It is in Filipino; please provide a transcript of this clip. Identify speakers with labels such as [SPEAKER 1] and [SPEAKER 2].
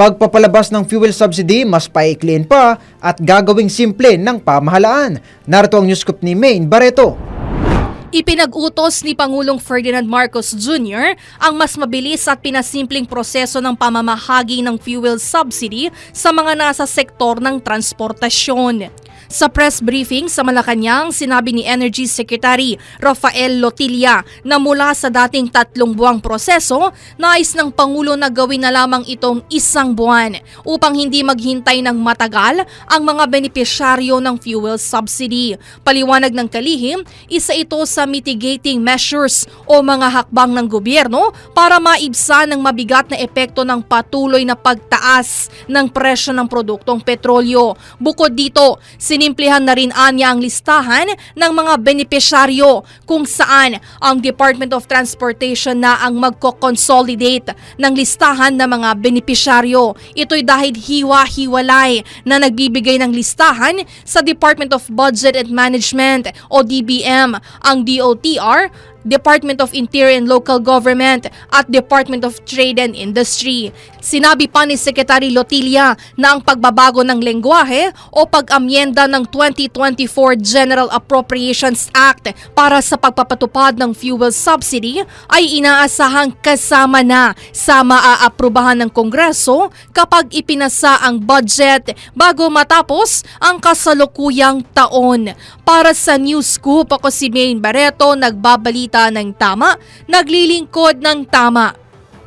[SPEAKER 1] Pagpapalabas ng fuel subsidy mas paikliin pa at gagawing simple ng pamahalaan. Narito ang news scoop ni Maine Barreto.
[SPEAKER 2] Ipinag-utos ni Pangulong Ferdinand Marcos Jr. ang mas mabilis at pinasimpleng proseso ng pamamahagi ng fuel subsidy sa mga nasa sektor ng transportasyon. Sa press briefing sa Malacanang, sinabi ni Energy Secretary Rafael Lotilla na mula sa dating tatlong buwang proseso, nais ng Pangulo na gawin na lamang itong isang buwan upang hindi maghintay ng matagal ang mga benepisyaryo ng fuel subsidy. Paliwanag ng kalihim, isa ito sa mitigating measures o mga hakbang ng gobyerno para maibsan ng mabigat na epekto ng patuloy na pagtaas ng presyo ng produktong petrolyo. Bukod dito, sinimplihan na rin anya ang listahan ng mga benepisyaryo kung saan ang Department of Transportation na ang magko-consolidate ng listahan ng mga benepisyaryo. Ito'y dahil hiwa-hiwalay na nagbibigay ng listahan sa Department of Budget and Management o DBM, ang DOTR, Department of Interior and Local Government at Department of Trade and Industry. Sinabi pa ni Secretary Lotilla na ang pagbabago ng lengguwahe o pag-amyenda ng 2024 General Appropriations Act para sa pagpapatupad ng fuel subsidy ay inaasahang kasama na sa maaaprubahan ng Kongreso kapag ipinasa ang budget bago matapos ang kasalukuyang taon. Para sa News Scoop, ako si Maine Barreto, nagbabalita ng tama, naglilingkod ng tama.